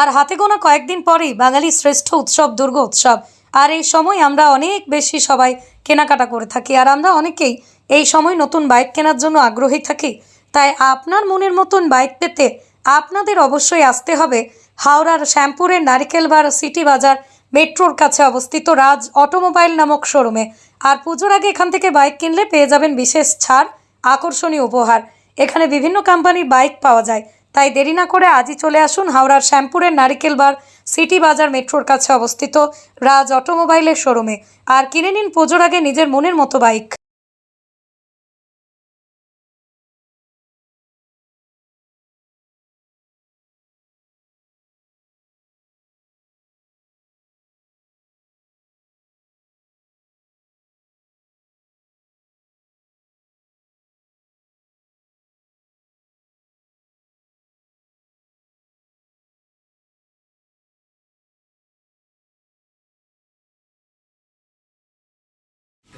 আর হাতে গোনা কয়েকদিন পরেই বাঙালির শ্রেষ্ঠ উৎসব, দুর্গা উৎসব। আর এই সময় আমরা অনেক বেশি সবাই কেনাকাটা করে থাকি। আর আমরা অনেকেই এই সময় নতুন বাইক কেনার জন্য আগ্রহী থাকি। তাই আপনার মনের মতন বাইক পেতে আপনাদের অবশ্যই আসতে হবে হাওড়ার শ্যামপুরের নারিকেলবার সিটি বাজার মেট্রোর কাছে অবস্থিত রাজ অটোমোবাইল নামক শোরুমে। আর পুজোর আগে এখান থেকে বাইক কিনলে পেয়ে যাবেন বিশেষ ছাড়, আকর্ষণীয় উপহার। এখানে বিভিন্ন কোম্পানির বাইক পাওয়া যায়। তাই দেরি না করে আজই চলে আসুন হাওড়ার শ্যাম্পুরের নারিকেল বার সিটি বাজার মেট্রোর কাছে অবস্থিত রাজ অটোমোবাইলের শোরুমে। আর কিনে নিন পুজোর আগে নিজের মনের মতো বাইক।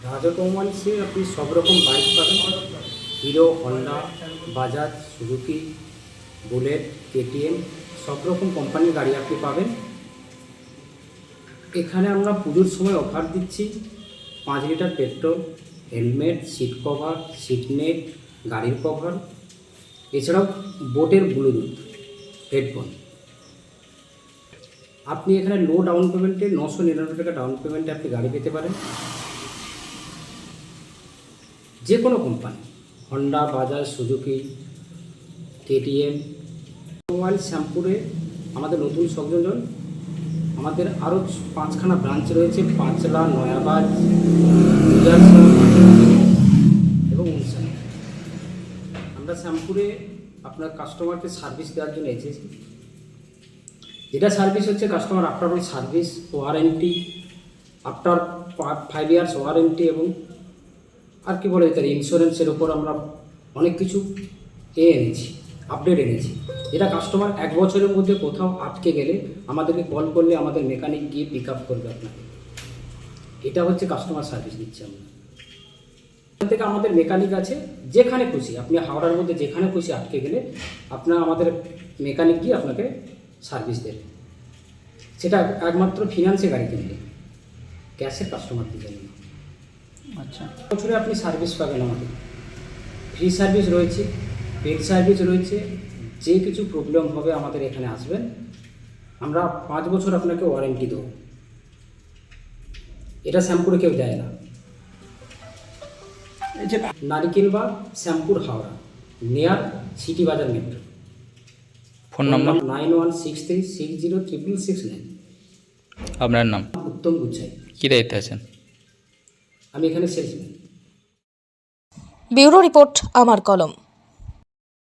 রাজা কমান্সে আপনি সব রকম বাইক পাবেন। Hero, Honda, Bajaj, Suzuki, Bullet, KTM, সব রকম কোম্পানির গাড়ি আপনি পাবেন। এখানে আমরা পুজোর সময় অফার দিচ্ছি। পাঁচ litre petrol helmet seat cover seat net গাড়ির কভার এছাড়াও বোটের ব্লুটুথ হেডফোন আপনি এখানে লো ডাউন পেমেন্টে নশো নিরানব্বই টাকা ডাউন পেমেন্টে আপনি গাড়ি পেতে পারেন। যে কোনো company Honda Bajaj Suzuki KTM mobile শ্যাম্পুরে আমাদের নতুন সংযোজন আমাদের আরও পাঁচখানা ব্রাঞ্চ রয়েছে, পাঁচলা, নয়াবাজ এবং উনসান আমরা শ্যাম্পুরে আপনার কাস্টমারকে সার্ভিস দেওয়ার জন্য এসেছি। যেটা সার্ভিস হচ্ছে customer after service warranty after five years warranty এবং আর কি বলে তার ইন্স্যুরেন্সের ওপর আমরা অনেক কিছু এ এনেছি আপডেট এনেছি। এটা কাস্টমার এক বছরের মধ্যে কোথাও আটকে গেলে আমাদেরকে কল করলে আমাদের মেকানিক গিয়ে পিক আপ করবে আপনাকে। এটা হচ্ছে কাস্টমার সার্ভিস দিচ্ছি আমরা। এখান থেকে আমাদের মেকানিক আছে, যেখানে খুশি, আপনি হাওড়ার মধ্যে যেখানে খুশি আটকে গেলে আপনার আমাদের মেকানিক গিয়ে আপনাকে সার্ভিস দেবে। সেটা একমাত্র ফিনান্সে গাড়ি কিনলে ক্যাশের কাস্টমার দিতে না আচ্ছা। বছরে আপনি সার্ভিস পাবেন আমাদের। ফ্রি সার্ভিস রয়েছে পেড সার্ভিস রয়েছে যে কিছু প্রবলেম হবে আমাদের এখানে আসবেন আমরা পাঁচ বছর আপনাকে ওয়ারেন্টি দেবো। এটা শ্যাম্পুরে কেউ দেয় না। নারিকেল বা শ্যাম্পুর Howrah near city bazaar metro phone number? Nine one six three six zero triple six nine আপনার নাম? উত্তম গুচ্ছাই। কী দায়িত্বে আছেন? আমি এখানে সেলসম্যান ব্যুরো রিপোর্ট আমার কলম।